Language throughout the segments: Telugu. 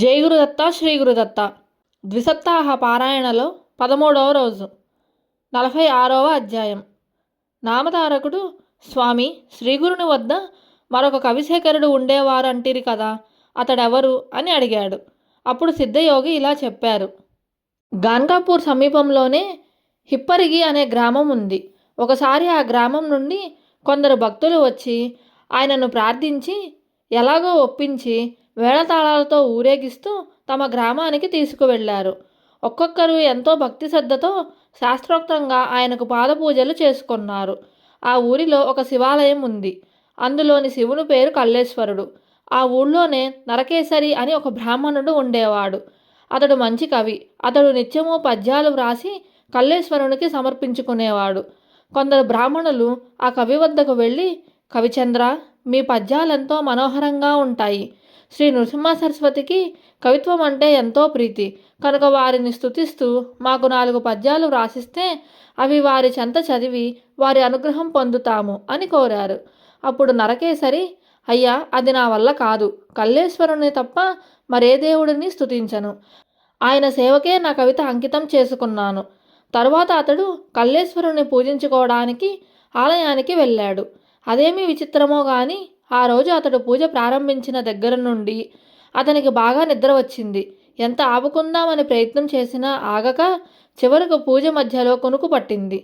జై గురుదత్త శ్రీ గురుదత్త ద్విసప్తాహ పారాయణలో పదమూడవ రోజు నలభై ఆరవ అధ్యాయం. నామధారకుడు స్వామి శ్రీగురుని వద్ద మరొక కవిశేఖరుడు ఉండేవారంటిరి కదా అతడెవరు అని అడిగాడు. అప్పుడు సిద్ధయోగి ఇలా చెప్పారు. గాన్గాపూర్ సమీపంలోనే హిప్పరిగి అనే గ్రామం ఉంది. ఒకసారి ఆ గ్రామం నుండి కొందరు భక్తులు వచ్చి ఆయనను ప్రార్థించి ఎలాగో ఒప్పించి వేళతాళాలతో ఊరేగిస్తూ తమ గ్రామానికి తీసుకువెళ్ళారు. ఒక్కొక్కరు ఎంతో భక్తి శ్రద్ధతో శాస్త్రోక్తంగా ఆయనకు పాదపూజలు చేసుకున్నారు. ఆ ఊరిలో ఒక శివాలయం ఉంది. అందులోని శివుని పేరు కల్లేశ్వరుడు. ఆ ఊళ్ళోనే నరకేశరి అని ఒక బ్రాహ్మణుడు ఉండేవాడు. అతడు మంచి కవి. అతడు నిత్యము పద్యాలు వ్రాసి కల్లేశ్వరునికి సమర్పించుకునేవాడు. కొందరు బ్రాహ్మణులు ఆ కవి వద్దకు వెళ్ళి కవిచంద్ర మీ పద్యాలెంతో మనోహరంగా ఉంటాయి. శ్రీ నృసింహ సరస్వతికి కవిత్వం అంటే ఎంతో ప్రీతి. కనుక వారిని స్థుతిస్తూ మాకు నాలుగు పద్యాలు వ్రాసిస్తే అవి వారి చెంత చదివి వారి అనుగ్రహం పొందుతాము అని కోరారు. అప్పుడు నరకేసరి అయ్యా అది నా వల్ల కాదు. కల్లేశ్వరుని తప్ప మరే దేవుడిని స్థుతించను ఆయన సేవకే నా కవిత అంకితం చేసుకున్నాను. తరువాత అతడు కల్లేశ్వరుని పూజించుకోవడానికి ఆలయానికి వెళ్ళాడు. అదేమీ విచిత్రమో గాని ఆ రోజు అతడు పూజ ప్రారంభించిన దగ్గర నుండి అతనికి బాగా నిద్ర వచ్చింది. ఎంత ఆపుకుందామని ప్రయత్నం చేసినా ఆగక చివరకు పూజ మధ్యలో కొనుకు పట్టింది.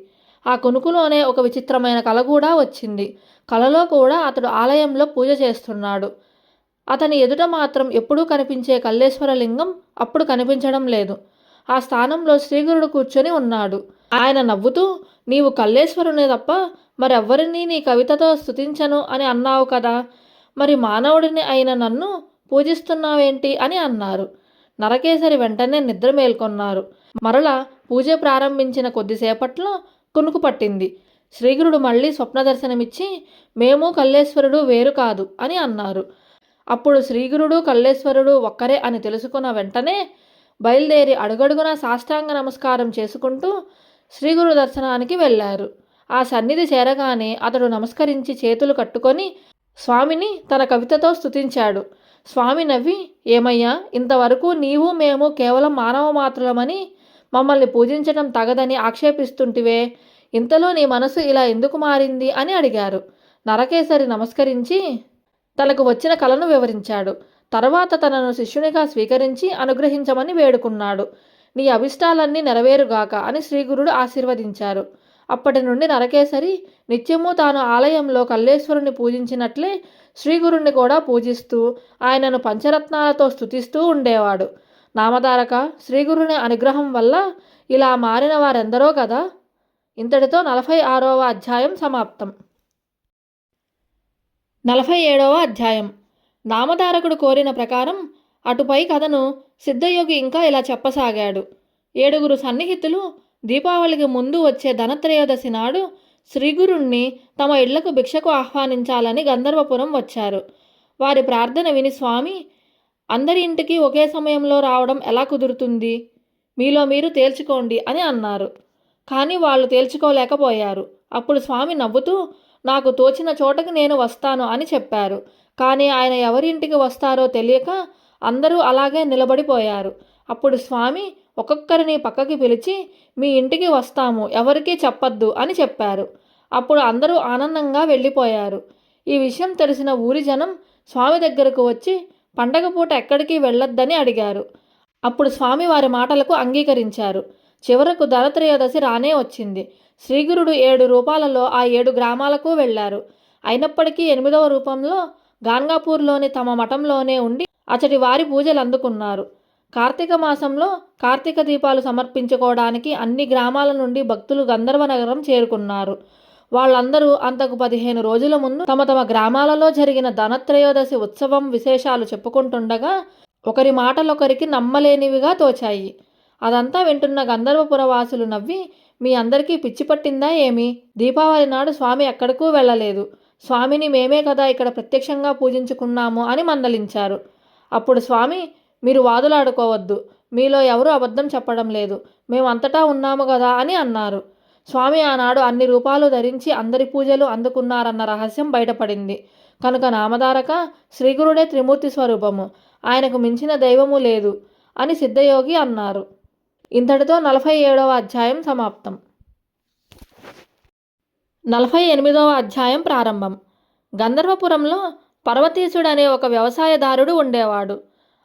ఆ కొనుకులోనే ఒక విచిత్రమైన కళ కూడా వచ్చింది. కలలో కూడా అతడు ఆలయంలో పూజ చేస్తున్నాడు. అతని ఎదుట మాత్రం ఎప్పుడూ కనిపించే కల్లేశ్వర లింగం అప్పుడు కనిపించడం లేదు. ఆ స్థానంలో శ్రీగురుడు కూర్చొని ఉన్నాడు. ఆయన నవ్వుతూ నీవు కల్లేశ్వరునే తప్ప మరెవ్వరినీ నీ కవితతో స్తుతించను అని అన్నావు కదా. మరి మానవుడిని అయిన నన్ను పూజిస్తున్నావేంటి అని అన్నారు. నరకేసరి వెంటనే నిద్ర మేల్కొన్నారు. మరల పూజ ప్రారంభించిన కొద్దిసేపట్లో కునుకు పట్టింది. శ్రీగురుడు మళ్ళీ స్వప్న దర్శనమిచ్చి మేము కల్లేశ్వరుడు వేరు కాదు అని అన్నారు. అప్పుడు శ్రీగురుడు కల్లేశ్వరుడు ఒక్కరే అని తెలుసుకున్న వెంటనే బయలుదేరి అడుగడుగున సాష్టాంగ నమస్కారం చేసుకుంటూ శ్రీగురు దర్శనానికి వెళ్ళారు. ఆ సన్నిధి చేరగానే అతడు నమస్కరించి చేతులు కట్టుకొని స్వామిని తన కవితతో స్తుతించాడు. స్వామి నవ్వి ఏమయ్యా ఇంతవరకు నీవు మేము కేవలం మానవ మాత్రులమని మమ్మల్ని పూజించడం తగదని ఆక్షేపిస్తుంటివే. ఇంతలో నీ మనసు ఇలా ఎందుకు మారింది? అని అడిగారు. నరకేసరి నమస్కరించి తనకు వచ్చిన కలను వివరించాడు. తర్వాత తనను శిష్యునిగా స్వీకరించి అనుగ్రహించమని వేడుకున్నాడు. నీ అభిష్టాలన్నీ నెరవేరుగాక అని శ్రీగురుడు ఆశీర్వదించారు. అప్పటి నుండి నరకేసరి నిత్యము తాను ఆలయంలో కల్లేశ్వరుని పూజించినట్లే శ్రీగురుణ్ణి కూడా పూజిస్తూ ఆయనను పంచరత్నాలతో స్తుతిస్తూ ఉండేవాడు. నామధారక శ్రీగురుని అనుగ్రహం వల్ల ఇలా మారిన వారెందరో కదా! ఇంతటితో నలభై ఆరవ అధ్యాయం సమాప్తం. నలభై ఏడవ అధ్యాయం. నామధారకుడు కోరిన ప్రకారం అటుపై కథను సిద్ధయోగి ఇంకా ఇలా చెప్పసాగాడు. ఏడుగురు సన్నిహితులు దీపావళికి ముందు వచ్చే ధనత్రయోదశి నాడు శ్రీగురుణ్ణి తమ ఇళ్ళకు భిక్షకు ఆహ్వానించాలని గంధర్వపురం వచ్చారు. వారి ప్రార్థన విని స్వామి అందరి ఇంటికి ఒకే సమయంలో రావడం ఎలా కుదురుతుంది? మీలో మీరు తేల్చుకోండి అని అన్నారు. కానీ వాళ్ళు తేల్చుకోలేకపోయారు. అప్పుడు స్వామి నవ్వుతూ నాకు తోచిన చోటకి నేను వస్తాను అని చెప్పారు. కానీ ఆయన ఎవరింటికి వస్తారో తెలియక అందరూ అలాగే నిలబడిపోయారు. అప్పుడు స్వామి ఒక్కొక్కరిని పక్కకి పిలిచి మీ ఇంటికి వస్తాము ఎవరికీ చెప్పద్దు అని చెప్పారు. అప్పుడు అందరూ ఆనందంగా వెళ్ళిపోయారు. ఈ విషయం తెలిసిన ఊరి జనం స్వామి దగ్గరకు వచ్చి పండగ పూట ఎక్కడికి వెళ్ళొద్దని అడిగారు. అప్పుడు స్వామి వారి మాటలకు అంగీకరించారు. చివరకు ధనత్రయోదశి రానే వచ్చింది. శ్రీగురుడు ఏడు రూపాలలో ఆ ఏడు గ్రామాలకు వెళ్ళారు. అయినప్పటికీ ఎనిమిదవ రూపంలో గాన్గాపూర్లోని తమ మఠంలోనే ఉండి అచటి వారి పూజలు అందుకున్నారు. కార్తీక మాసంలో కార్తీక దీపాలు సమర్పించుకోవడానికి అన్ని గ్రామాల నుండి భక్తులు గంధర్వ నగరం చేరుకున్నారు. వాళ్ళందరూ అంతకు పదిహేను రోజుల ముందు తమ తమ గ్రామాలలో జరిగిన ధనత్రయోదశి ఉత్సవం విశేషాలు చెప్పుకుంటుండగా ఒకరి మాటలొకరికి నమ్మలేనివిగా తోచాయి. అదంతా వింటున్న గంధర్వపుర వాసులు నవ్వి మీ అందరికీ పిచ్చి పట్టిందా ఏమి? దీపావళి నాడు స్వామి ఎక్కడికూ వెళ్ళలేదు. స్వామిని మేమే కదా ఇక్కడ ప్రత్యక్షంగా పూజించుకున్నాము అని మందలించారు. అప్పుడు స్వామి మీరు వాదులాడుకోవద్దు. మీలో ఎవరు అబద్ధం చెప్పడం లేదు. మేము అంతటా ఉన్నాము కదా అని అన్నారు. స్వామి ఆనాడు అన్ని రూపాలు ధరించి అందరి పూజలు అందుకున్నారన్న రహస్యం బయటపడింది. కనుక నామధారక శ్రీగురుడే త్రిమూర్తి స్వరూపము. ఆయనకు మించిన దైవము లేదు అని సిద్ధయోగి అన్నారు. ఇంతటితో నలభై ఏడవ అధ్యాయం సమాప్తం. నలభై ఎనిమిదవ అధ్యాయం ప్రారంభం. గంధర్వపురంలో పర్వతీశుడు అనే ఒక వ్యవసాయదారుడు ఉండేవాడు.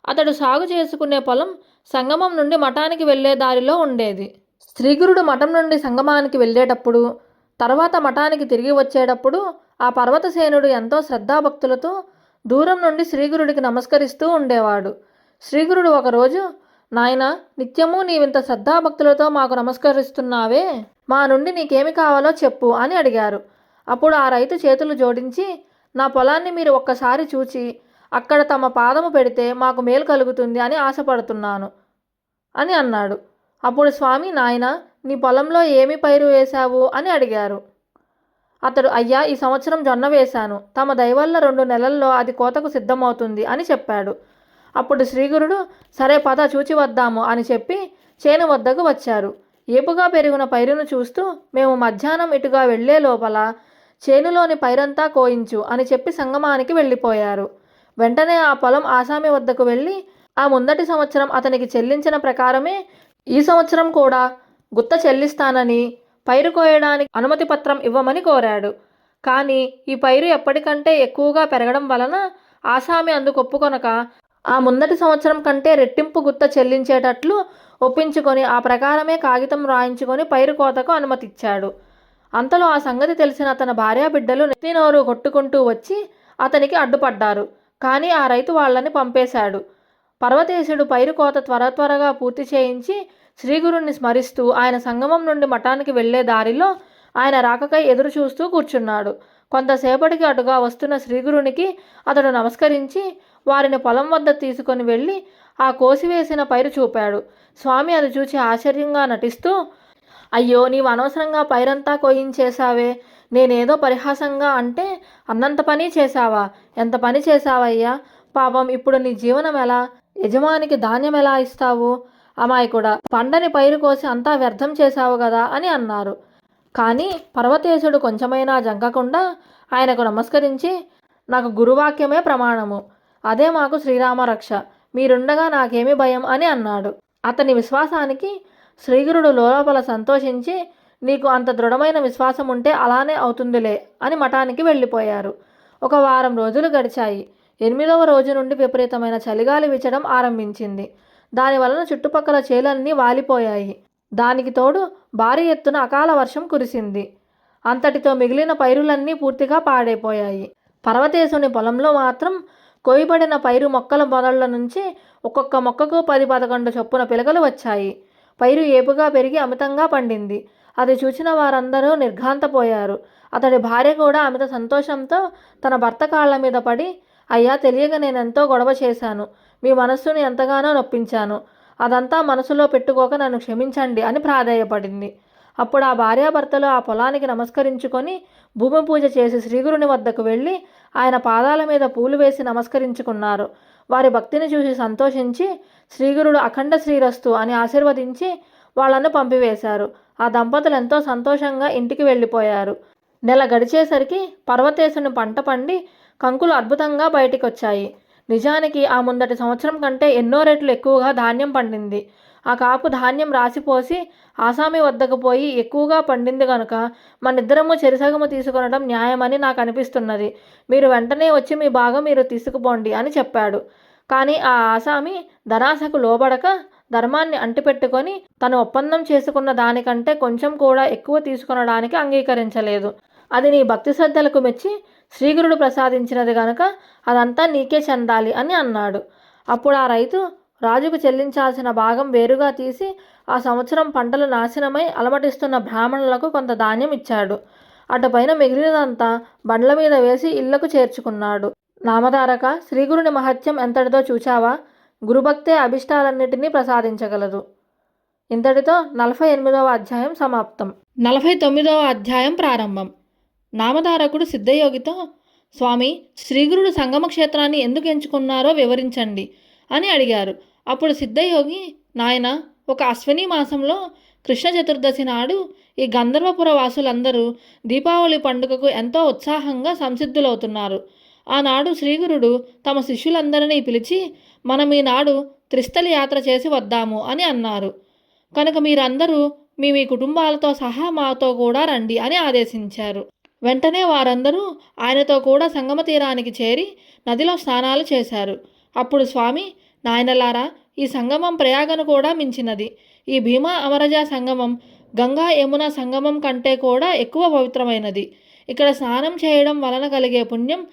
అతడు సాగు చేసుకునే పొలం సంగమం నుండి మఠానికి వెళ్ళే దారిలో ఉండేది. శ్రీగురుడు మఠం నుండి సంగమానికి వెళ్ళేటప్పుడు తర్వాత మఠానికి తిరిగి వచ్చేటప్పుడు ఆ పర్వతసేనుడు ఎంతో శ్రద్ధాభక్తులతో దూరం నుండి శ్రీగురుడికి నమస్కరిస్తూ ఉండేవాడు. శ్రీగురుడు ఒకరోజు నాయన నిత్యము నీవింత శ్రద్ధాభక్తులతో మాకు నమస్కరిస్తున్నావే? మా నుండి నీకేమి కావాలో చెప్పు అని అడిగారు. అప్పుడు ఆ రైతు చేతులు జోడించి నా పొలాన్ని మీరు ఒక్కసారి చూచి అక్కడ తమ పాదము పెడితే మాకు మేలు కలుగుతుంది అని ఆశపడుతున్నాను అని అన్నాడు. అప్పుడు స్వామి నాయన నీ పొలంలో ఏమి పైరు వేశావు అని అడిగారు. అతడు అయ్యా ఈ సంవత్సరం జొన్న వేశాను. తమ దయవల్ల రెండు నెలల్లో అది కోతకు సిద్ధమవుతుంది అని చెప్పాడు. అప్పుడు శ్రీగురుడు సరే పద చూచి వద్దాము అని చెప్పి చేను వద్దకు వచ్చారు. ఏపుగా పెరిగిన పైరును చూస్తూ మేము మధ్యాహ్నం ఇటుగా వెళ్ళే లోపల చేనులోని పైరంతా కోయించు అని చెప్పి సంగమానికి వెళ్ళిపోయారు. వెంటనే ఆ పొలం ఆసామి వద్దకు వెళ్ళి ఆ ముందటి సంవత్సరం అతనికి చెల్లించిన ప్రకారమే ఈ సంవత్సరం కూడా గుత్త చెల్లిస్తానని పైరు కోయడానికి అనుమతి పత్రం ఇవ్వమని కోరాడు. కానీ ఈ పైరు ఎప్పటికంటే ఎక్కువగా పెరగడం వలన ఆసామి అందుకు ఒప్పుకొనక ఆ ముందటి సంవత్సరం కంటే రెట్టింపు గుత్త చెల్లించేటట్లు ఒప్పించుకొని ఆ ప్రకారమే కాగితం రాయించుకొని పైరు కోతకు అనుమతిచ్చాడు. అంతలో ఆ సంగతి తెలిసిన తన భార్యా బిడ్డలు నెత్తినోరు కొట్టుకుంటూ వచ్చి అతనికి అడ్డుపడ్డారు. కానీ ఆ రైతు వాళ్ళని పంపేశాడు. పర్వతేశుడు పైరు కోత త్వర త్వరగా పూర్తి చేయించి శ్రీగురుణ్ణి స్మరిస్తూ ఆయన సంగమం నుండి మఠానికి వెళ్ళే దారిలో ఆయన రాకకై ఎదురు చూస్తూ కూర్చున్నాడు. కొంతసేపటికి అటుగా వస్తున్న శ్రీగురునికి అతడు నమస్కరించి వారిని పొలం వద్ద తీసుకొని వెళ్ళి ఆ కోసివేసిన పైరు చూపాడు. స్వామి అది చూచి ఆశ్చర్యంగా నటిస్తూ అయ్యో నీవు అనవసరంగా పైరంతా కోయించేశావే. నేనేదో పరిహాసంగా అంటే అన్నంత పని చేశావా? ఎంత పని చేశావయ్యా? పాపం ఇప్పుడు నీ జీవనం ఎలా? యజమానికి ధాన్యం ఎలా ఇస్తావు? అమాయకుడా పండని పైరు కోసి అంతా వ్యర్థం చేశావు కదా అని అన్నారు. కానీ పర్వతేశుడు కొంచెమైనా జంకకుండా ఆయనకు నమస్కరించి నాకు గురువాక్యమే ప్రమాణము. అదే మాకు శ్రీరామ రక్ష మీరుండగా నాకేమి భయం అని అన్నాడు. అతని విశ్వాసానికి శ్రీగురుడు లోపల సంతోషించి నీకు అంత దృఢమైన విశ్వాసం ఉంటే అలానే అవుతుందిలే అని మఠానికి వెళ్ళిపోయారు. ఒక వారం రోజులు గడిచాయి. ఎనిమిదవ రోజు నుండి విపరీతమైన చలిగాలి వీచడం ఆరంభించింది. దాని వలన చుట్టుపక్కల చేలన్నీ వాలిపోయాయి. దానికి తోడు భారీ ఎత్తున అకాల వర్షం కురిసింది. అంతటితో మిగిలిన పైరులన్నీ పూర్తిగా పాడైపోయాయి. పర్వతేశుని పొలంలో మాత్రం కోయబడిన పైరు మొక్కల మొదళ్ళ నుంచి ఒక్కొక్క మొక్కకు పది పదకొండు చొప్పున పిలకలు వచ్చాయి. పైరు ఏపుగా పెరిగి అమితంగా పండింది. అది చూసిన వారందరూ నిర్ఘాంతపోయారు. అతడి భార్య కూడా అమిత సంతోషంతో తన భర్త కాళ్ళ మీద పడి అయ్యా తెలియక నేనెంతో గొడవ చేశాను. మీ మనస్సుని ఎంతగానో నొప్పించాను. అదంతా మనసులో పెట్టుకోక నన్ను క్షమించండి అని ప్రాధేయపడింది. అప్పుడు ఆ భార్యాభర్తలు ఆ పొలానికి నమస్కరించుకొని భూమి పూజ చేసి శ్రీగురుని వద్దకు వెళ్ళి ఆయన పాదాల మీద పూలు వేసి నమస్కరించుకున్నారు. వారి భక్తిని చూసి సంతోషించి శ్రీగురుడు అఖండ శ్రీరస్తు అని ఆశీర్వదించి వాళ్ళను పంపివేశారు. ఆ దంపతులు ఎంతో సంతోషంగా ఇంటికి వెళ్ళిపోయారు. నెల గడిచేసరికి పర్వతేశుని పంట పండి కంకులు అద్భుతంగా బయటికొచ్చాయి. నిజానికి ఆ ముందటి సంవత్సరం కంటే ఎన్నో రెట్లు ఎక్కువగా ధాన్యం పండింది. ఆ కాపు ధాన్యం రాసిపోసి ఆసామి వద్దకు పోయి ఎక్కువగా పండింది కనుక మనిద్దరము చెరిసగము తీసుకొనడం న్యాయమని నాకు అనిపిస్తున్నది మీరు వెంటనే వచ్చి మీ భాగం మీరు తీసుకుపోండి అని చెప్పాడు. కానీ ఆ ఆసామి ధనాశకు లోబడక ధర్మాన్ని అంటిపెట్టుకొని తను ఒప్పందం చేసుకున్న దానికంటే కొంచెం కూడా ఎక్కువ తీసుకొనడానికి అంగీకరించలేదు. అది నీ భక్తి శ్రద్ధలకు మెచ్చి శ్రీగురుడు ప్రసాదించినది గనుక అదంతా నీకే చెందాలి అని అన్నాడు. అప్పుడు ఆ రైతు రాజుకు చెల్లించాల్సిన భాగం వేరుగా తీసి ఆ సంవత్సరం పంటలు నాశనమై అలమటిస్తున్న బ్రాహ్మణులకు కొంత ధాన్యం ఇచ్చాడు. అటుపైన మిగిలినదంతా బండ్ల మీద వేసి ఇళ్ళకు చేర్చుకున్నాడు. నామధారక శ్రీగురుని మహత్యం ఎంతటిదో చూచావా? గురుభక్తే అభిష్టాలన్నిటినీ ప్రసాదించగలదు. ఇంతటితో నలభై ఎనిమిదవ అధ్యాయం సమాప్తం. నలభై తొమ్మిదవ అధ్యాయం ప్రారంభం. నామధారకుడు సిద్ధయోగితో స్వామి శ్రీగురుడు సంగమ క్షేత్రాన్ని ఎందుకు ఎంచుకున్నారో వివరించండి అని అడిగారు. అప్పుడు సిద్ధయోగి నాయన ఒక అశ్విని మాసంలో కృష్ణ చతుర్దశి నాడు ఈ గంధర్వపుర వాసులందరూ దీపావళి పండుగకు ఎంతో ఉత్సాహంగా సంసిద్ధులవుతున్నారు. ఆనాడు శ్రీగురుడు తమ శిష్యులందరినీ పిలిచి మనం ఈనాడు త్రిస్థలి యాత్ర చేసి వద్దాము అని అన్నారు. కనుక మీరందరూ మీ మీ కుటుంబాలతో సహా మాతో కూడా రండి అని ఆదేశించారు. వెంటనే వారందరూ ఆయనతో కూడా సంగమ తీరానికి చేరి నదిలో స్నానాలు చేశారు. అప్పుడు స్వామి నాయనలారా ఈ సంగమం ప్రయాగను కూడా మించినది. ఈ భీమా అమరజ సంగమం గంగా యమున సంగమం కంటే కూడా ఎక్కువ పవిత్రమైనది. ఇక్కడ స్నానం చేయడం వలన కలిగే పుణ్యం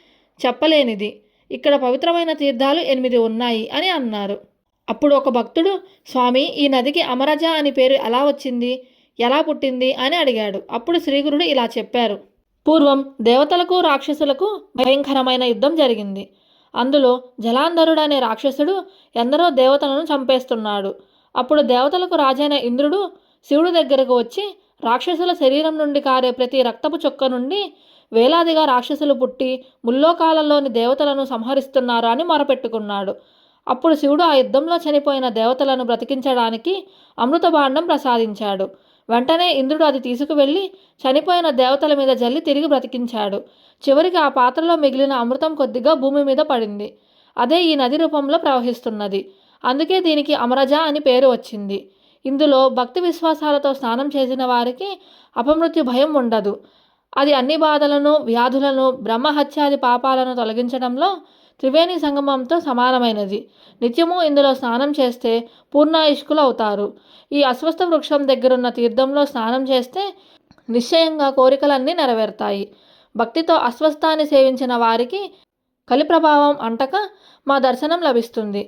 చెప్పలేనిది. ఇక్కడ పవిత్రమైన తీర్థాలు ఎనిమిది ఉన్నాయి అని అన్నారు. అప్పుడు ఒక భక్తుడు స్వామి ఈ నదికి అమరజ అని పేరు ఎలా వచ్చింది? ఎలా పుట్టింది? అని అడిగాడు. అప్పుడు శ్రీగురుడు ఇలా చెప్పారు. పూర్వం దేవతలకు రాక్షసులకు భయంకరమైన యుద్ధం జరిగింది. అందులో జలాంధరుడు అనే రాక్షసుడు ఎందరో దేవతలను చంపేస్తున్నాడు. అప్పుడు దేవతలకు రాజైన ఇంద్రుడు శివుడి దగ్గరకు వచ్చి రాక్షసుల శరీరం నుండి కారే ప్రతి రక్తపు చొక్క నుండి వేలాదిగా రాక్షసులు పుట్టి ముల్లోకాలలోని దేవతలను సంహరిస్తున్నారు అని మొరపెట్టుకున్నాడు. అప్పుడు శివుడు ఆ యుద్ధంలో చనిపోయిన దేవతలను బ్రతికించడానికి అమృత భాండం ప్రసాదించాడు. వెంటనే ఇంద్రుడు అది తీసుకువెళ్ళి చనిపోయిన దేవతల మీద జల్లి తిరిగి బ్రతికించాడు. చివరికి ఆ పాత్రలో మిగిలిన అమృతం కొద్దిగా భూమి మీద పడింది. అదే ఈ నది రూపంలో ప్రవహిస్తున్నది. అందుకే దీనికి అమరజ అని పేరు వచ్చింది. ఇందులో భక్తి విశ్వాసాలతో స్నానం చేసిన వారికి అపమృత్యు భయం ఉండదు. అది అన్ని బాధలను వ్యాధులను బ్రహ్మహత్యాది పాపాలను తొలగించడంలో త్రివేణి సంగమంతో సమానమైనది. నిత్యము ఇందులో స్నానం చేస్తే పూర్ణాయుష్కులు అవుతారు. ఈ అస్వస్థ వృక్షం దగ్గరున్న తీర్థంలో స్నానం చేస్తే నిశ్చయంగా కోరికలన్నీ నెరవేరుతాయి. భక్తితో అస్వస్థాన్ని సేవించిన వారికి కలి ప్రభావం అంటక మా దర్శనం లభిస్తుంది.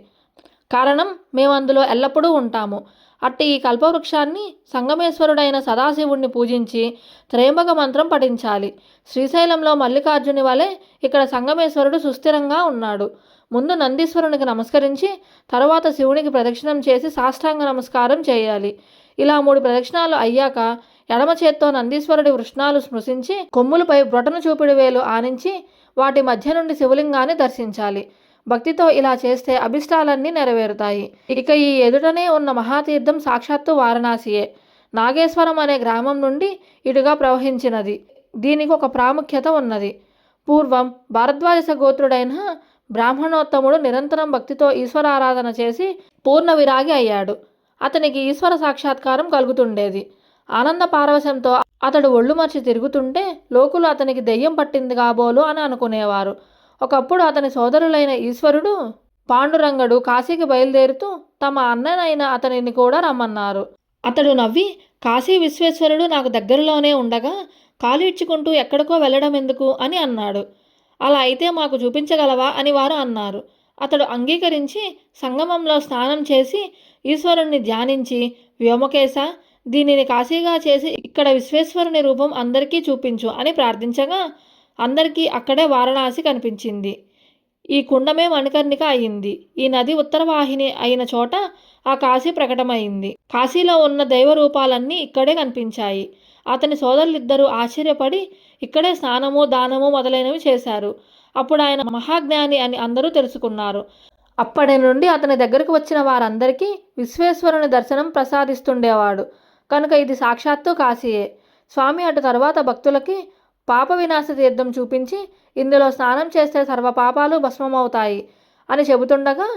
కారణం మేము అందులో ఎల్లప్పుడూ ఉంటాము. అట్టి ఈ కల్పవృక్షాన్ని సంగమేశ్వరుడైన సదాశివుణ్ణి పూజించి త్రయంబక మంత్రం పఠించాలి. శ్రీశైలంలో మల్లికార్జుని వలె ఇక్కడ సంగమేశ్వరుడు సుస్థిరంగా ఉన్నాడు. ముందు నందీశ్వరునికి నమస్కరించి తరువాత శివునికి ప్రదక్షిణం చేసి సాష్టాంగ నమస్కారం చేయాలి. ఇలా మూడు ప్రదక్షిణాలు అయ్యాక ఎడమ చేత్తో నందీశ్వరుడి వృష్ణాలు స్మృశించి కొమ్ములపై బ్రొటను చూపిడి వేలు ఆనించి వాటి మధ్య నుండి శివలింగాన్ని దర్శించాలి. భక్తితో ఇలా చేస్తే అభిష్టాలన్నీ నెరవేరుతాయి. ఇక ఈ ఎదుటనే ఉన్న మహాతీర్థం సాక్షాత్తు వారణాసియే. నాగేశ్వరం అనే గ్రామం నుండి ఇటుగా ప్రవహించినది. దీనికి ఒక ప్రాముఖ్యత ఉన్నది. పూర్వం భారద్వాజ గోత్రుడైన బ్రాహ్మణోత్తముడు నిరంతరం భక్తితో ఈశ్వరారాధన చేసి పూర్ణ విరాగి అయ్యాడు. అతనికి ఈశ్వర సాక్షాత్కారం కలుగుతుండేది. ఆనంద పారవశంతో అతడు ఒళ్ళు మర్చి తిరుగుతుంటే లోకులు అతనికి దెయ్యం పట్టింది కాబోలు అని అనుకునేవారు. ఒకప్పుడు అతని సోదరులైన ఈశ్వరుడు పాండురంగడు కాశీకి బయలుదేరుతూ తమ అన్ననైన అతనిని కూడా రమ్మన్నారు. అతడు నవ్వి కాశీ విశ్వేశ్వరుడు నాకు దగ్గరలోనే ఉండగా కాలు ఇచ్చుకుంటూ ఎక్కడికో వెళ్ళడం ఎందుకు? అని అన్నాడు. అలా అయితే మాకు చూపించగలవా? అని వారు అన్నారు. అతడు అంగీకరించి సంగమంలో స్నానం చేసి ఈశ్వరుణ్ణి ధ్యానించి వ్యోమకేశ దీనిని కాశీగా చేసి ఇక్కడ విశ్వేశ్వరుని రూపం అందరికీ చూపించు అని ప్రార్థించగా అందరికీ అక్కడే వారణాసి కనిపించింది. ఈ కుండమే మణికర్ణిక అయింది. ఈ నది ఉత్తరవాహిని అయిన చోట ఆ కాశీ ప్రకటమైంది. కాశీలో ఉన్న దైవ రూపాలన్నీ ఇక్కడే కనిపించాయి. అతని సోదరులిద్దరూ ఆశ్చర్యపడి ఇక్కడే స్నానము దానము మొదలైనవి చేశారు. అప్పుడు ఆయన మహాజ్ఞాని అని అందరూ తెలుసుకున్నారు. అప్పటి నుండి అతని దగ్గరకు వచ్చిన వారందరికీ విశ్వేశ్వరుని దర్శనం ప్రసాదిస్తుండేవాడు. కనుక ఇది సాక్షాత్తు కాశీయే. స్వామి అటు తర్వాత భక్తులకి పాప వినాశ తీర్థం చూపించి ఇందులో స్నానం చేస్తే సర్వ పాపాలు భస్మమవుతాయి అని చెబుతుండగా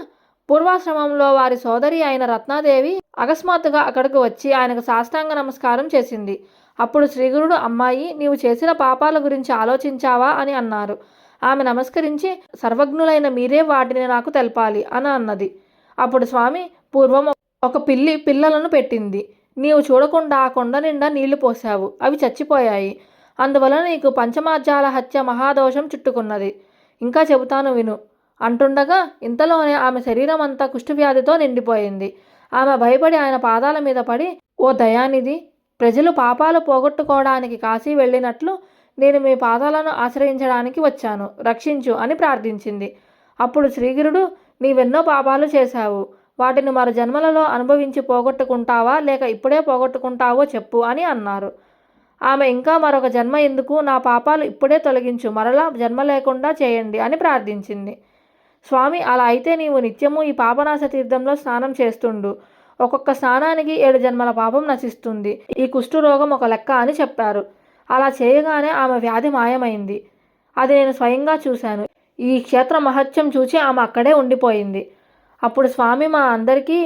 పూర్వాశ్రమంలో వారి సోదరి అయిన రత్నాదేవి అకస్మాత్తుగా అక్కడికి వచ్చి ఆయనకు సాష్టాంగ నమస్కారం చేసింది. అప్పుడు శ్రీగురుడు అమ్మాయి నీవు చేసిన పాపాల గురించి ఆలోచించావా? అని అన్నారు. ఆమె నమస్కరించి సర్వజ్ఞులైన మీరే వాటిని నాకు తెలపాలి అని అన్నది. అప్పుడు స్వామి పూర్వం ఒక పిల్లి పిల్లలను పెట్టింది. నీవు చూడకుండా ఆ కొండ నిండా నీళ్ళు పోసావు అవి చచ్చిపోయాయి. అందువలన నీకు పంచమార్జాల హత్య మహాదోషం చుట్టుకున్నది. ఇంకా చెబుతాను విను. అంటుండగా ఇంతలోనే ఆమె శరీరం అంతా కుష్ఠవ్యాధితో నిండిపోయింది. ఆమె భయపడి ఆయన పాదాల మీద పడి ఓ దయానిధి ప్రజలు పాపాలు పోగొట్టుకోవడానికి కాశీ వెళ్ళినట్లు నేను మీ పాదాలను ఆశ్రయించడానికి వచ్చాను. రక్షించు అని ప్రార్థించింది. అప్పుడు శ్రీగిరుడు నీవెన్నో పాపాలు చేశావు. వాటిని మరు జన్మలలో అనుభవించి పోగొట్టుకుంటావా? లేక ఇప్పుడే పోగొట్టుకుంటావో చెప్పు అని అన్నారు. ఆమె ఇంకా మరొక జన్మ ఎందుకు? నా పాపాలు ఇప్పుడే తొలగించు మరలా జన్మ లేకుండా చేయండి అని ప్రార్థించింది. స్వామి అలా అయితే నీవు నిత్యము ఈ పాపనాశ తీర్థంలో స్నానం చేస్తుండు. ఒక్కొక్క స్నానానికి ఏడు జన్మల పాపం నశిస్తుంది. ఈ కుష్ఠరోగం ఒక లెక్క అని చెప్పారు. అలా చేయగానే ఆమె వ్యాధి మాయమైంది. అది నేను స్వయంగా చూశాను. ఈ క్షేత్ర మహత్యం చూసి ఆమె అక్కడే ఉండిపోయింది. అప్పుడు స్వామి మా అందరికీ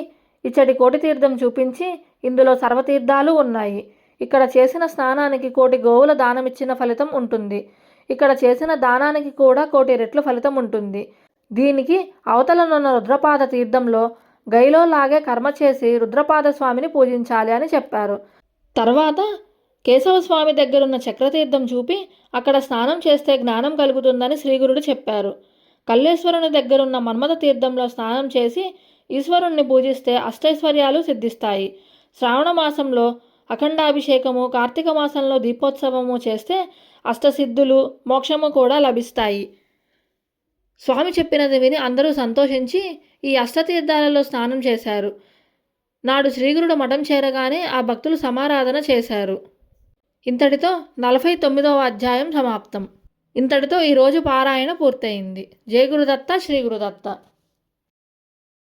ఇచ్చటి కోటి తీర్థం చూపించి ఇందులో సర్వతీర్థాలు ఉన్నాయి. ఇక్కడ చేసిన స్నానానికి కోటి గోవుల దానమిచ్చిన ఫలితం ఉంటుంది. ఇక్కడ చేసిన దానానికి కూడా కోటి రెట్లు ఫలితం ఉంటుంది. దీనికి అవతలనున్న రుద్రపాద తీర్థంలో గైలో లాగే కర్మ చేసి రుద్రపాద స్వామిని పూజించాలి అని చెప్పారు. తర్వాత కేశవ స్వామి దగ్గరున్న చక్రతీర్థం చూపి అక్కడ స్నానం చేస్తే జ్ఞానం కలుగుతుందని శ్రీగురుడు చెప్పారు. కల్లేశ్వరుని దగ్గరున్న మన్మథ తీర్థంలో స్నానం చేసి ఈశ్వరుణ్ణి పూజిస్తే అష్టైశ్వర్యాలు సిద్ధిస్తాయి. శ్రావణ మాసంలో అఖండాభిషేకము కార్తీక మాసంలో దీపోత్సవము చేస్తే అష్టసిద్ధులు మోక్షము కూడా లభిస్తాయి. స్వామి చెప్పినది విని అందరూ సంతోషించి ఈ అష్టతీర్థాలలో స్నానం చేశారు. నాడు శ్రీగురుడు మఠం చేరగానే ఆ భక్తులు సమారాధన చేశారు. ఇంతటితో నలభై తొమ్మిదవ అధ్యాయం సమాప్తం. ఇంతటితో ఈరోజు పారాయణ పూర్తయింది. జయ గురుదత్త శ్రీ గురుదత్త.